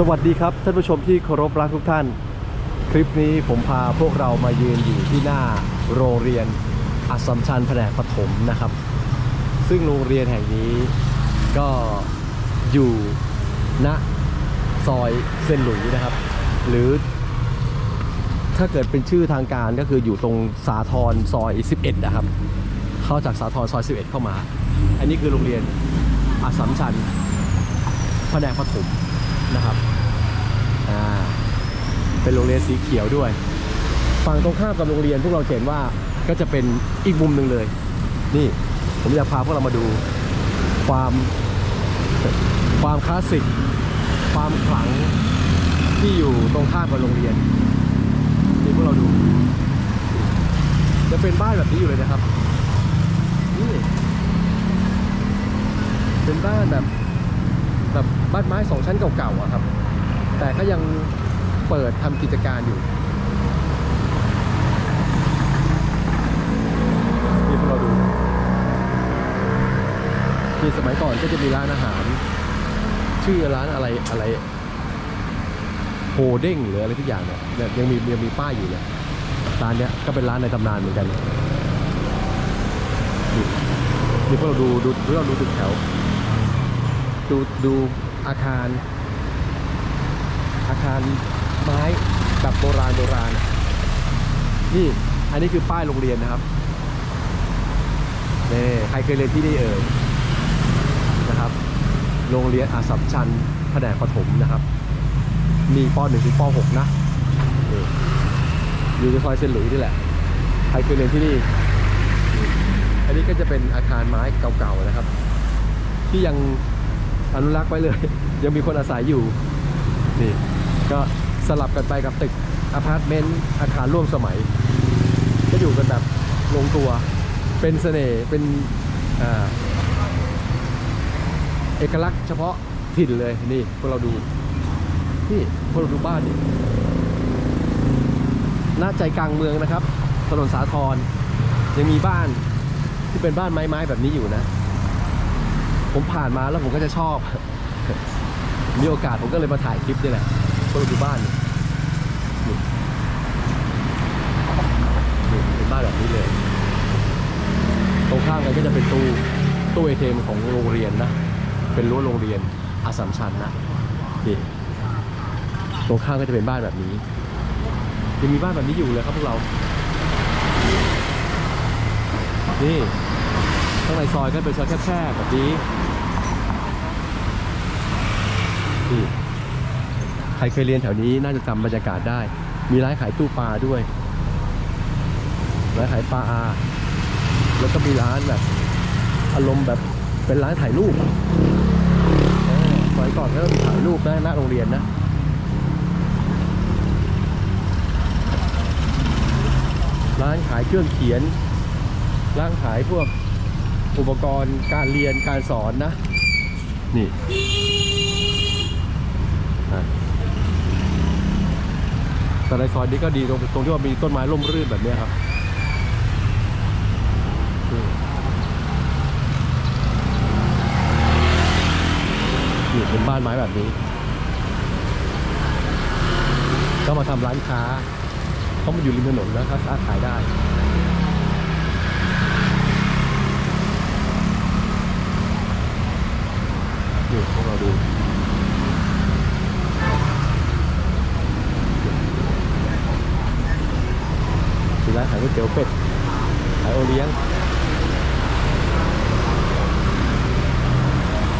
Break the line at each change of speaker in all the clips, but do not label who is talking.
สวัสดีครับ ท่านผู้ชมที่เคารพรักทุกท่าน คลิปนี้ผมพาพวกเรามายืนอยู่ที่หน้าโรงเรียนอัสสัมชัญแผนกปฐมนะครับ ซึ่งโรงเรียนแห่งนี้ก็อยู่ณซอยเซนหลุยนะครับ หรือถ้าเกิดเป็นชื่อทางการก็คืออยู่ตรงสาทรซอย 11 นะครับ เข้าจากสาทรซอย 11 เข้ามา อันนี้คือโรงเรียนอัสสัมชัญแผนกปฐม นะครับอ่าเป็นโรงเรียนสีเขียวด้วย ฝั่งตรงข้ามกับโรงเรียนพวกเราเห็นว่าก็จะเป็นอีกมุมหนึ่งเลย นี่ผมอยากพาพวกเรามาดูความความคลาสสิก ความขลังที่อยู่ตรงข้ามกับโรงเรียนนี่พวกเราดู จะเป็นบ้านแบบนี้อยู่เลยนะครับนี่เป็นบ้านแบบ แบบบ้านไม้สองชั้นเก่าๆอะครับ แต่ก็ยังเปิดทำกิจการอยู่นี่พวกเราดูที่สมัยก่อนก็จะมีร้านอาหาร ชื่อร้านอะไรอะไรโฮเด้งหรืออะไรทุกอย่างเนี่ยยังมียังมีป้ายอยู่เลยร้านเนี้ยก็เป็นร้านในตำนานเหมือนกันนี่พวกเราดูดูพวกเราดูตึกแถว ดูดูอาคาร อาคารไม้แบบโบราณโบราณ นี่อันนี้คือป้ายโรงเรียนนะครับนี่ใครเคยเรียนที่นี่เอ่ยนะครับ โรงเรียนอาสัมชัญแผนกปฐมนะครับ มีป .1 ถึงป .6 นะนี่อยู่ในซอยเซนหลุยนี่แหละ ใครเคยเรียนที่นี่ อันนี้ก็จะเป็นอาคารไม้เก่าๆนะครับ ที่ยัง อนุรักษ์ไว้เลย ยังมีคนอาศัยอยู่นี่ก็สลับกันไปกับตึกอพาร์ตเมนต์อาคารร่วมสมัย ก็อยู่กันแบบลงตัวเป็นเสน่ห์เป็นอเอกลักษณ์เฉพาะถิ่นเลยนี่พวกเราดูนี่พวกเราดูบ้านนี่หน้าใจกลางเมืองนะครับ ถนนสาทรยังมีบ้านที่เป็นบ้านไม้ๆแบบนี้อยู่นะ ผมผ่านมาแล้วผมก็จะชอบ มีโอกาสผมก็เลยมาถ่ายคลิปนี่แหละพวกเราดูบ้านเป็นบ้านแบบนี้เลย ตรงข้างกันก็จะเป็นตู้ตู้เอทีเมของโรงเรียนนะ เป็นรั้วโรงเรียนอาสัมชัญนะนี่ตรงข้างก็จะเป็นบ้านแบบนี้ยังมีบ้านแบบนี้อยู่เลยครับพวกเรา นี่ข้างในซอยก็เป็นซอยแคบๆแบบนี้ นี่ใครเคยเรียนแถวนี้น่าจะจำบรรยากาศได้ มีร้านขายตู้ปลาด้วย ร้านขายปลาแล้วก็มีร้านแบบอารมณ์แบบเป็นร้านถ่ายรูปสมัยก่อนก็มีถ่ายรูปนะหน้าโรงเรียนนะร้านขายเครื่องเขียน ร้านขายพวกอุปกรณ์การเรียนการสอนนะ นี่ แต่ในซอยนี้ก็ดีตรงตรงที่ว่ามีต้นไม้ร่มรื่นแบบนี้ครับนี่นี่เป็นบ้านไม้แบบนี้ ก็มาทำร้านค้าเพราะมันอยู่ริมถนนนะครับค้าขายได้นี่พวกเราดู มีร้านขาย ก๋วยเตี๋ยวเป็ดขายโอเลี้ยง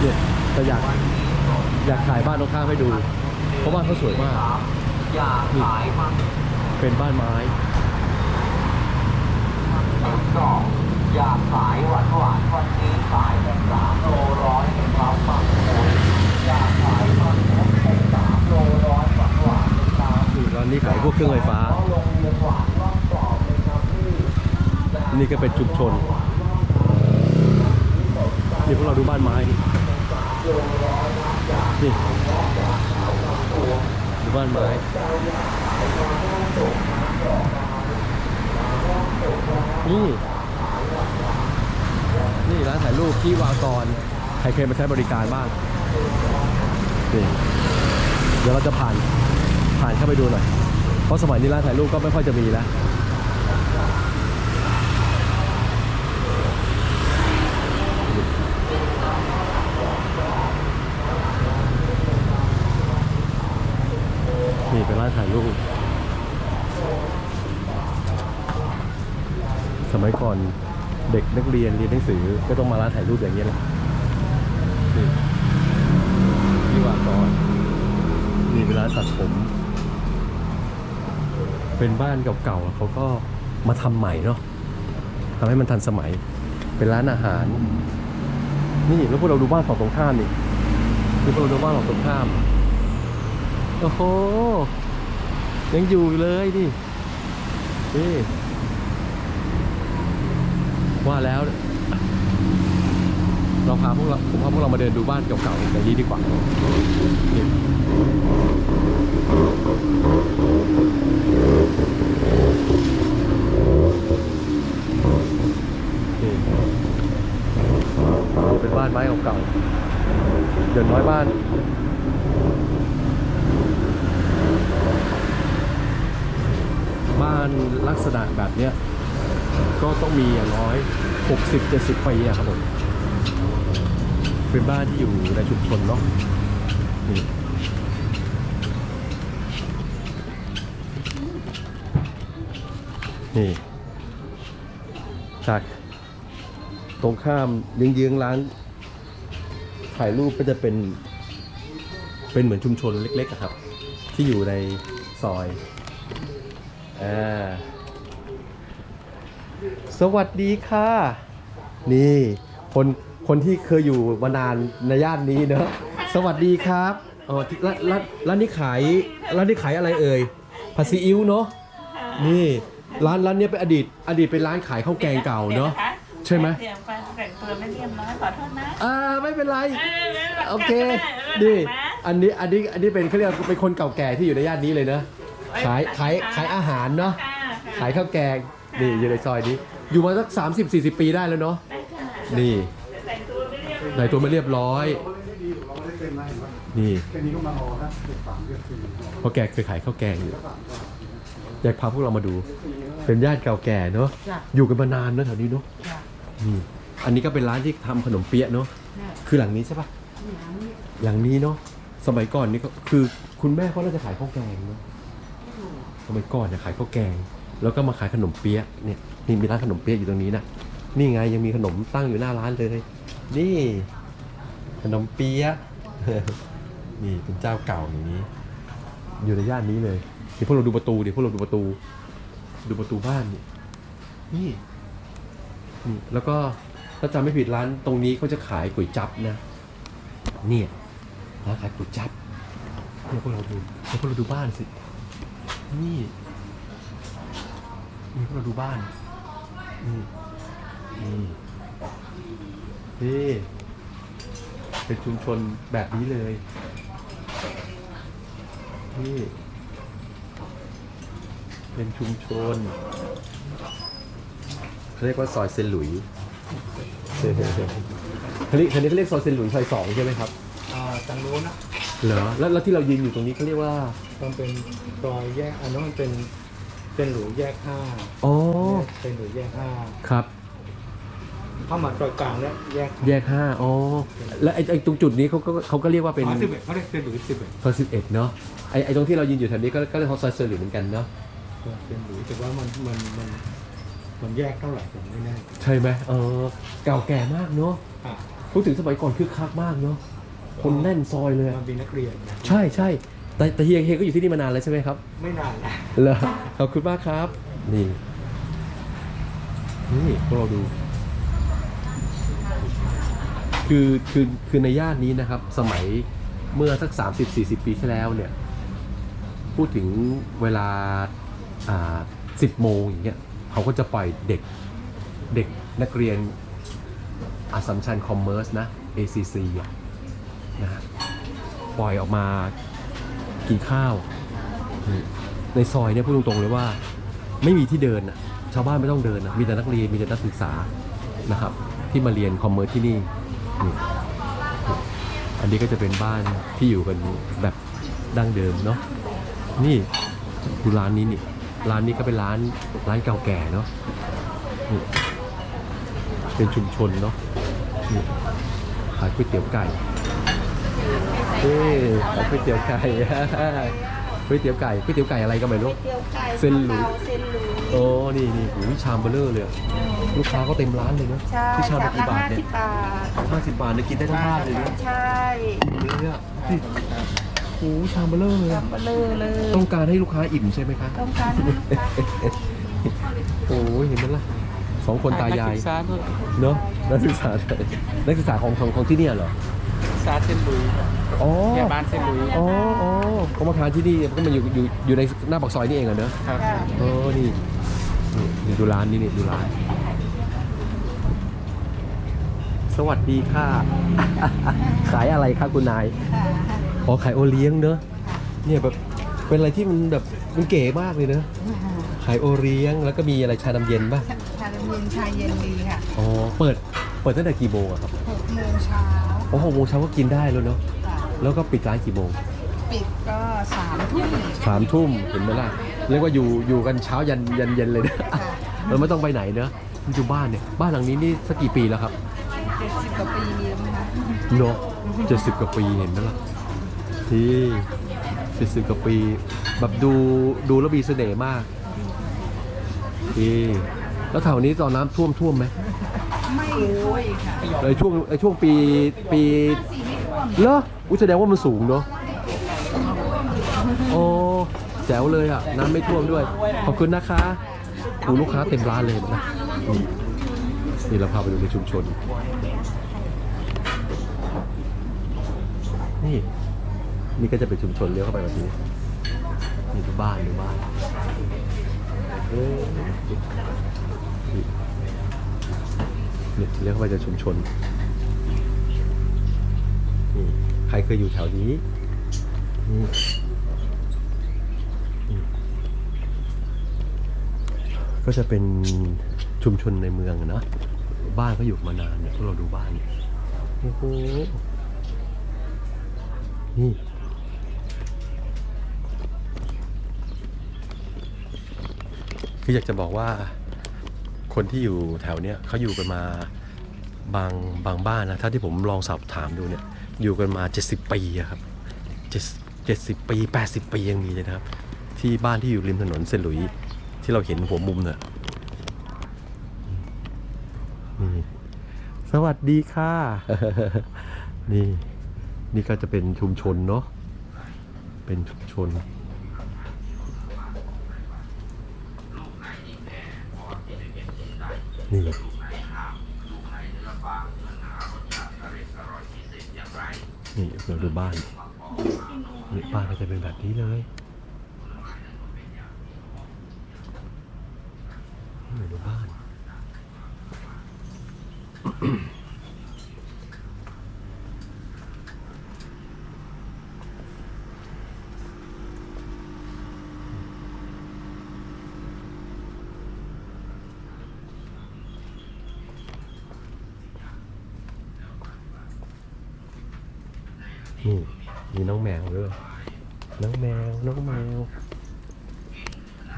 เนี่ยแต่อยากอยากถ่ายบ้านตรงข้ามให้ดู เพราะบ้านเขาสวยมาก
อยากขายมัน
เป็นบ้านไม้
กรอบอยากขายหวานหวานๆวันนี้ขายเป็นสามโลร้อยเป็นครับบางคนอยากขายมันเป็นสามโลร้อยหวานหวานๆเป็น
นี่ร้านนี้ขายพวกเครื่องไฟฟ้า
นี่ก็เป็
นชุมชนนี่พวกเราดูบ้านไม้นี่ดูบ้านไม้นี่นี่ร้านถ่ายรูปที่วากรใครเคยมาใช้บริการบ้างนี่เดี๋ยวเราจะผ่านผ่านเข้าไปดูหน่อยเพราะสมัยนี้ร้านถ่ายรูปก็ไม่ค่อยจะมีแล้ว นี่เป็นร้านถ่ายรูป สมัยก่อนเด็กนักเรียนเรียนหนังสือก็ต้องมาร้านถ่ายรูปอย่างนี้ยแหละนี่ที่ว่าก่อนนี่เป็นร้านตัดผม เป็นบ้านเก่าๆเขาก็มาทำใหม่เนาะทำให้มันทันสมัย เป็นร้านอาหาร นี่แล้วพวกเราดูบ้านฝั่งตรงข้ามนี่นี่พวกเราดูบ้านฝั่งตรงข้าม โอ้โห ยังอยู่เลยดินี่ว่าแล้ว เราพาพวกเราผมพาพวกเรามาเดินดูบ้านเก่าๆอย่างนี้ดีกว่านี่นี่เป็นบ้านไม้เก่าๆเดี๋ยวน้อยบ้าน บ้านลักษณะแบบเนี้ยก็ต้องมีอย่างน้อย 60-70ปีอะครับผม เป็นบ้านที่อยู่ในชุมชนเนาะนี่จากตรงข้ามเยื้องๆร้านถ่ายรูปก็จะเป็น เป็นเหมือนชุมชนเล็กๆครับ ที่อยู่ในซอยอ่าสวัสดีค่ะ นี่คนคนที่เคยอยู่มานานในย่านนี้เนอะสวัสดีครับอ๋อที่ร้านร้านร้านนี้ขายร้านนี้ขายอะไรเอ่ยผัดซีอิ๊วเนาะนี่ร้านร้านเนี้ยเป็นอดีต อดีตเป็นร้านขายข้าวแกงเก่าเนาะใช่ไหม
เตรียมฟันแต่งตัวไม่เรียบร้อยขอโทษนะ
อ่าไม่เป็นไร
เออไม่เป็นไร
โอเค
กลับ
นี่
ไปได้
อันนี้ อันนี้ อันนี้เป็นเขาเรียกว่าเป็นคนเก่าแก่ที่อยู่ในย่านนี้เลยเนอะขาย ขาย ขายอาหารเนาะ
ค่ะ
ขายข้าวแกง นี่อยู่ในซอยนี้ อยู่มาสัก 30 40 ปีได้แล้วเนาะ
ได้ค่ะ
นี่
แต่งตัวไม่เรียบร้อย
ในตัวไม่เรียบร้อย นี่
แค่นี้ก็มาออครับเด็กสามเดือนสี่
เพราะแกเคยขายข้าวแกงอยู่อยากพาพวกเรามาดู เป็นญาติเก่าแก่เนาะอยู่กันมานานเนอะแถวนี้เนาะนี่อันนี้ก็เป็นร้านที่ทำขนมเปี๊ยะเนาะคือหลังนี้ใช่ปะหลังนี้เนาะสมัยก่อนนี่ก็คือคุณแม่เขาน่าจะขายข้าวแกงเนาะสมัยก่อนเนี่ยขายข้าวแกง แล้วก็มาขายขนมเปี๊ยะเนี่ยนี่มีร้านขนมเปี๊ยะอยู่ตรงนี้นะนี่ไงยังมีขนมตั้งอยู่หน้าร้านเลย นี่ ขนมเปี๊ยะนี่เป็นเจ้าเก่าอย่างนี้ อยู่ในย่านนี้เลยเดี๋ยวพวกเราดูประตูเดี๋ยวพวกเราดูประตู ดูประตูบ้านนี่นี่นี่แล้วก็ถ้าจำไม่ผิดร้านตรงนี้เขาจะขายก๋วยจั๊บนะเนี่ยร้านขายก๋วยจั๊บเนี่ยพวกเราดูเดี๋ยวพวกเราดูบ้านสินี่ นี่พวกเราดูบ้านนี่นี่นี่เป็นชุมชนแบบนี้เลยนี่เป็นชุมชนเขาเรียกว่าซอยเซนหลุยเขาเรียกเขาเรียกเขาเรียกซอยเซนหลุยซอยสองใช่ไหมครับ
อ่าทางโน้นนะ
เหรอแล้วแล้วที่เรายืนอยู่ตรงนี้เขาเรียกว่า
มันเป็นซอยแยกอันนั้นมันเป็น เป็นหลูแยกห้า
อ๋อ
เป็นหลูแยกห้า
ครับ
เข้ามาซอยกลางแล้วแยก
แยกห้าอ๋อแล้วไอ้ไอ้ตรงจุดนี้เขาก็เขาก็เรียกว่าเป็น
อ๋อสิบเอ็ดเขาเรียกเป็นหลูสิบเอ็ด
ซอยสิบเอ็ดเนาะไอ้ไอ้ตรงที่เรายืนอยู่แถวนี้ก็ก็เรียกว่าซอยเซอร์หรือเหมือนกันเนาะ
เป็นหลูแต่ว่ามันมันมันมันแยกเท่าไหร่ผมไม่แน่
ใช่ไหมเออเก่าแก่มากเนาะ
อะ
พูดถึงสมัยก่อนคึกคักมากเนาะคนแน่นซอยเลยอะ
มันมีนักเรียนนะ
ใช่ใช่ แต่แต่เฮียเฮียก็อยู่ที่นี่มานานแล้วใช่ไหมครับ
ไม่นานนะ
เหรอขอบคุณมากครับ นี่นี่พวกเราดู คือคือคือในย่านนี้นะครับ สมัยเมื่อสัก 30-40 ปีที่แล้วเนี่ย พูดถึงเวลาอ่า10โมงอย่างเงี้ยเขาก็จะปล่อยเด็กเด็กนักเรียนอาสัมชัญคอมเมอร์สนะ ACC อะนะฮะปล่อยออกมา กินข้าว ในซอยเนี่ยพูดตรงๆเลยว่า ไม่มีที่เดินอะชาวบ้านไม่ต้องเดินอะมีแต่นักเรียนมีแต่นักศึกษานะครับ ที่มาเรียนคอมเมอร์ที่นี่นี่อันนี้ก็จะเป็นบ้านที่อยู่กันแบบดั้งเดิมเนาะนี่ดูร้านนี้นี่ร้านนี้ก็เป็นร้านร้านเก่าแก่เนาะนี่เป็นชุมชนเนาะขายก๋วยเตี๋ยวไก่ เอ้ยขายก๋วยเตี๋ยวไก่ก๋วยเตี๋ยวไก่ก๋วยเตี๋ยวไก่อะไรก็ไม่รู้
เตี๋ยวไก่
เส้นหลุย
เส้นหลุย
โอ้นี่นี่โอ้ยชามเบลเลอร์เลยอะลูกค้าก็เต็มร้านเลยเนาะ
ใช่
ที่ชาม
จา
ละ
ก
กี่
ละ
บาท
ห้า
เนี่
สิ
ย
บบาท
ห้าสิบบาทเนี่ยกินได้ทั้งบ้านเลยเนาะ
ใช่
เนี่ยนี่โอ้ยชามเบลเลอร์เลยอะ
จำเบลอเลย
ต้องการให้ลูกค้าอิ่มใช่ไหมคะ
ต้องการให้ลูกค้า
โอ้ยเห็นไหมล่ะสองคนตายาย
นักศึกษาด้วย
เนาะนักศึกษานักศึกษาของของของที่เนี่ยเหรอ
ศึก ษาเส้นลุย
อ๋อ
พยาบาลเส้นลุย
อ๋ออ๋อเขามาทานที่นี่ก็มันอยู่อยู่อยู่ในหน้าปากซอยนี่เองเหรอเนอะ
ครับ
จ้ะ
โอ้นี่นี่นี่ ดูร้านนี่นี่ดูร้าน สวัสดีค่ะ ขายอะไรคะคุณนาย
ค่ะ
อ๋อขายโอเลี้ยงเนอะเนี่ยแบบเป็นอะไรที่มันแบบมันเก๋มากเลยเนอะขายโอเลี้ยงแล้วก็มีอะไรชาดำเย็นป่ะ
ชาเย็นชาเย็นดีค่ะ
อ๋อเปิดเปิดตั้งแต่กี่โมงอะครับ
หกโมงเช้า
โอ้หกโมงเช้าก็กินได้แล้วเนาะ
ค่ะ
แล้วก็ปิดร้านกี่โมง
ปิดก็สามทุ่ม
สามทุ่มเห็นไหมล่ะเรียกว่าอยู่อยู่กันเช้ายันยันเย็นเลยนะ
ค่ะ
เราไม่ต้องไปไหนเนอะอยู่บ้านเนี่ยบ้านหลังนี้นี่สักกี่ปีแล้วครับ
เจ็ดสิบกว่าปีมีแล้วมั้งคะ
เนาะเจ็ดสิบกว่าปีเห็นไหมล่ะที่เจ็ดสิบกว่าปี แบบดูดูแล้วมีเสน่ห์มากที่แล้วแถวนี้ตอนน้ำท่วมท่วมไหม
ไม่ค่อยค่ะ
ในช่วงในช่วงปีปี
สีไม่ท่วม
เหรออุ้ยแสดงว่ามันสูงเนาะโอ้แจ๋วเลยอะน้ำไม่ท่วมด้วย ขอบคุณนะคะโอ้ลูกค้าเต็มร้านเลยเห็นไหมนี่นี่เราพาไปดูในชุมชน นี่ นี่ก็จะเป็นชุมชนเลี้ยวเข้าไปแบบนี้นี่ดูบ้านดูบ้านเอ้ยนี่นี่ เลี้ยวเข้าไปในชุมชนนี่ใครเคยอยู่แถวนี้ก็จะเป็นชุมชนในเมืองนะบ้านก็อยู่มานานเนี่ยพวกเราดูบ้านโอ้โหนี่คืออยากจะบอกว่า คนที่อยู่แถวเนี้ยเขาอยู่กันมาบางบางบ้านนะถ้าที่ผมลองสอบถามดูเนี่ยอยู่กันมา 70 ปีอะครับ7 70ปี 80 ปียังมีเลยนะครับ ที่บ้านที่อยู่ริมถนนเซนหลุยที่เราเห็นหัวมุมเนี่ยนี่สวัสดีค่ะ นี่ นี่ก็จะเป็นชุมชนเนาะเป็นชุมชน นี่ นี่เราดูบ้านนี่บ้านก็จะเป็นแบบนี้เลยนี่ดูบ้าน นี่มีน้องแมวด้วย น้องแมว น้องแมว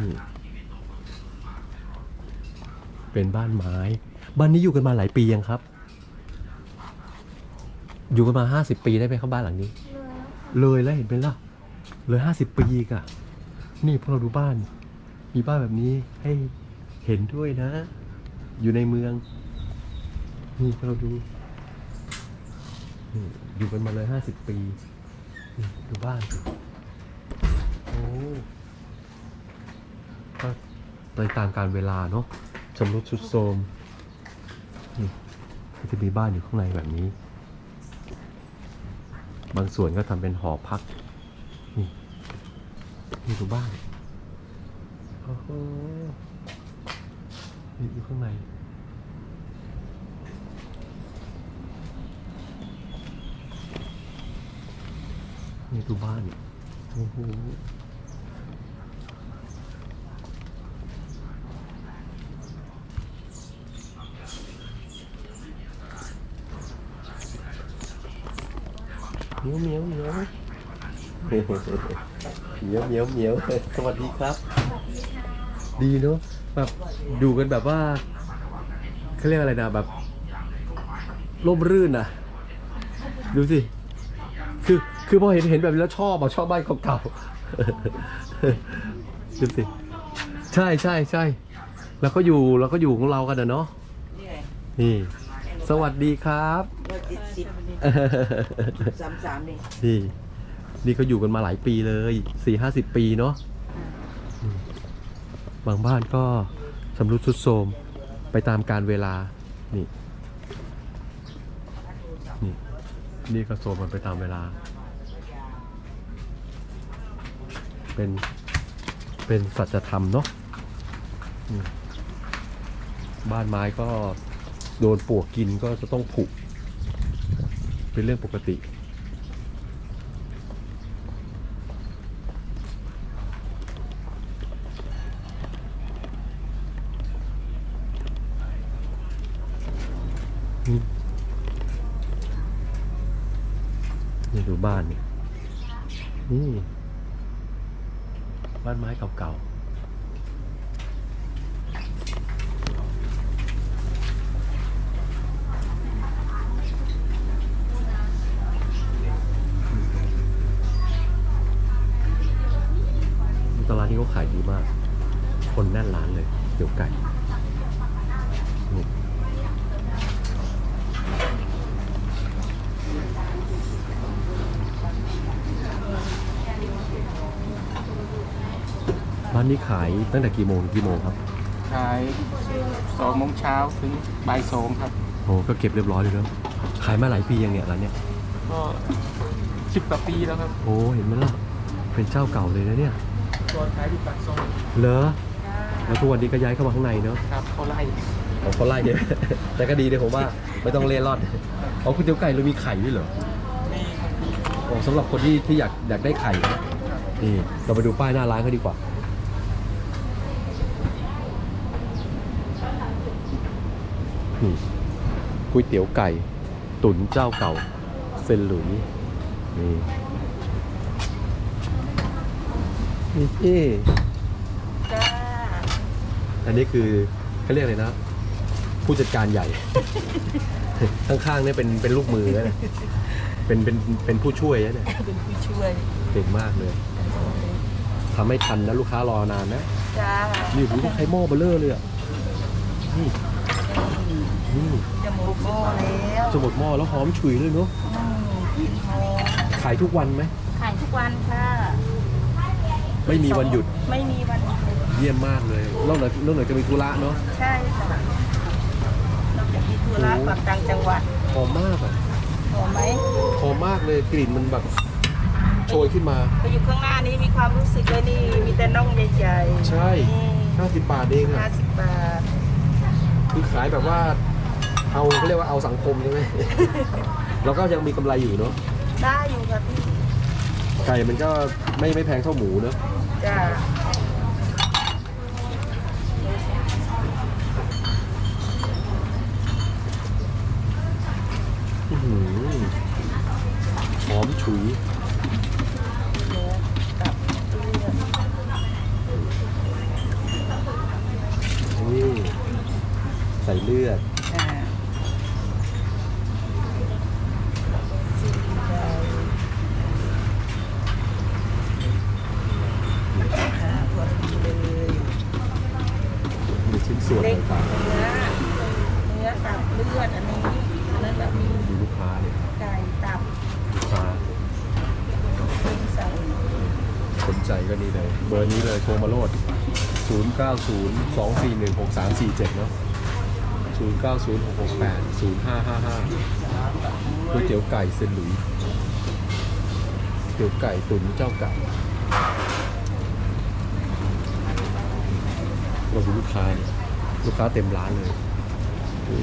นี่ เป็นบ้านไม้ บ้านนี้อยู่กันมาหลายปียังครับ อยู่กันมาห้าสิบปีได้ไหมครับบ้านหลังนี้ เลยแล้วเห็นไหมล่ะ เลยห้าสิบปีกะนี่พวกเราดูบ้าน มีบ้านแบบนี้ให้เห็นด้วยนะ อยู่ในเมือง นี่พวกเราดู นี่อยู่กันมาเลยห้าสิบปีนี่ดูบ้านโอ้ก็ไปตามการเวลาเนาะชำรุดทรุดโทรมนี่ก็จะมีบ้านอยู่ข้างในแบบนี้ บางส่วนก็ทำเป็นหอพัก นี่นี่ดูบ้านโอ้โหนี่อยู่ข้างใน นี่ดูบ้านโอ้โหเหมียวเหมียวเหมียวเหมียวเหมียวเหมียวสวัสดีครับ ดีเนาะแบบดูกันแบบว่าเขาเรียกอะไรนะแบบร่มรื่นอะดูสิ คือ คือพอเห็นเห็นแบบนี้แล้วชอบอะชอบบ้านเก่าๆดูสิใช่ใช่ใช่แล้วก็อยู่แล้วก็อยู่ของเรากันนะเนาะนี่ สวัสดีครับ
ร้อยเจ็ดสิบสามสามนี่
นี่นี่เขาอยู่กันมาหลายปีเลยสี่ห้าสิบปีเนาะอืมบางบ้านก็สำรุดทรุดโทรมไปตามการเวลา นี่ นี่ นี่ก็โทรมมันไปตามเวลา เป็นเป็นสัจธรรมเนาะบ้านไม้ก็โดนปวกกินก็จะต้องผุเป็นเรื่องปกติ นี่นี่ดูบ้านนี่นี่ บ้านไม้เก่าๆตลาดนี้เขาขายดีมาก คนแน่นร้านเลย เดี๋ยวไก่นี่ ร้านนี้ขายตั้งแต่กี่โมงถึงกี่โมงครับ
ขายสองโมงเช้าถึงบ่ายสองครับ
โอ้ก็เก็บเรียบร้อยเลยเนอะขายมาหลายปียังเนี่ยร้านเนี้ย
ก็สิบกว่าปีแล้วครับ
โอ้เห็นไหมล่ะเป็นเจ้าเก่าเลยนะเนี่ย
ตัวขายที่ปากซอย
เหรอแล้วทุกวันนี้ก็ย้ายเข้ามาข้างในเนอะ
ครับเขาไล่
ของเขาไล่เนี่ยแต่ก็ดีเลยผมว่าไม่ต้องเล่ร่อนเอาคุณเตี๋ยวไก่เรามีไข่ด้วยเหรอ
นี่ครับ
โอ้สำหรับคนที่ที่อยากอยากได้ไข่นะนี่เราไปดูป้ายหน้าร้านเขาดีกว่า นี่ก๋วยเตี๋ยวไก่ ตุ๋นเจ้าเก่า เซนหลุยนี่นี่
จ้า
อันนี้คือเขาเรียกอะไรนะ ผู้จัดการใหญ่ ข้างๆเนี่ยเป็นเป็นลูกมือนะเนี่ยเป็นเป็นเป็นผู้ช่วยนะเนี่ย
เป็นผู้ช่วย
เก่งมากเลยทำไม่ทันนะลูกค้ารอนานนะ
จ้า
นี่หูต้องใช้หม้อเบลเลอร์เลยอะนี่นี่
จะหมดหม้อแล้ว
จะหมดหม้อแล้วหอมฉุยเลยเนาะ
อืมกลิ่นหอม
ขายทุกวันไหม
ขายทุกวันค่ะ
ไม่มีวันหยุด
ไม่มีวันหยุด
เยี่ยมมากเลยนอกจากนอกจากจะมีธุระเนาะ
ใช่ค่ะนอกจากที่ธุระ
โอ้
ฝั่งต่างจังหวัด
หอมมากอะ
หอมไหม
หอมมากเลยกลิ่นมันแบบโชยขึ้นมา
ไปอยู่ข้างหน้านี้มีความรู้สึกเลยนี่มีแต่น่องใหญ่ๆ
ใช่50 บาทเอง
ห้า
อะ
สิบบาท
คือขายแบบว่า เอาเขาเรียกว่าเอาสังคมใช่ไหมแล้วก็ยังมีกำไรอยู่เนาะ
ได้อยู่ค่ะพี่
ไก่มันก็ไม่ไม่แพงเท่าหมูเนาะ
จ้า
อื้อหือหอมฉุย
เนื้อตับเลือด
นี่ใส่เลือด
อ่าสีไก่อ่าพอดีเลย
มีชิ้นส่วน
เล็ก
ต่าง
เนื้อ เนื้อตับเลือดอันนี้อันนั้นแบบมี
ๆดูลูกค้าเนี่ย
ไก่ตับ
ลูกค้า
เป็นใส่
สนใจก็นี่เลย เบอร์นี้เลยโทรมาโลด 0 9 0 2 4 1 6 3 4 7 เนาะ0 9 0 6 6 8 0 5 5 5ก๋วยเตี๋ยวไก่เซนหลุยเตี๋ยวไก่ตุ๋นเจ้าไก่เราดูลูกค้าเนี่ยลูกค้าเต็มร้านเลยอู้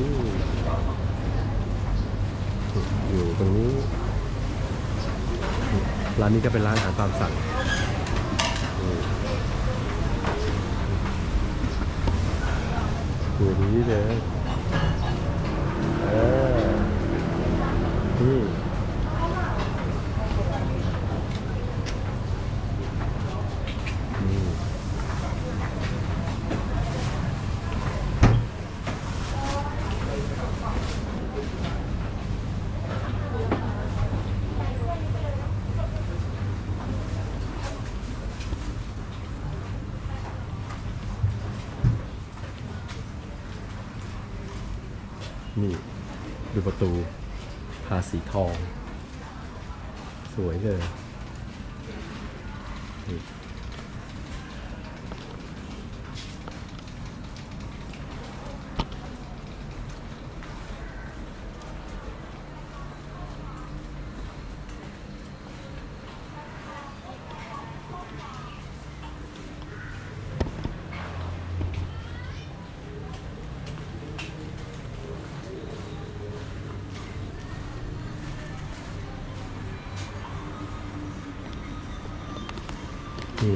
อยู่ตรงนี้ร้านนี้ก็เป็นร้านอาหารตามสั่งอืม อยู่นี้เลยเออนี่ นี่ดูประตูทาสีทอง สวยเลย นี่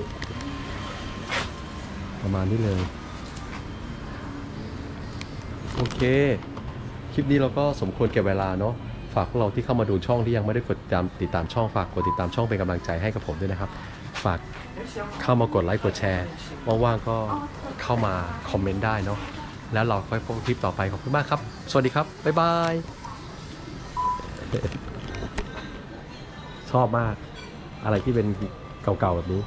ประมาณนี้เลย โอเค คลิปนี้เราก็สมควรเก็บเวลาเนาะฝากพวกเราที่เข้ามาดูช่องที่ยังไม่ได้กดติดตามติดตามช่องฝากกดติดตามช่องเป็นกำลังใจให้กับผมด้วยนะครับ ฝากเข้ามากดไลค์กดแชร์ว่างๆก็เข้ามาคอมเมนต์ได้เนาะแล้วเราค่อยพบคลิปต่อไปขอบคุณมากครับ สวัสดีครับ บ๊ายบาย ชอบมาก อะไรที่เป็นเก่าๆแบบนี้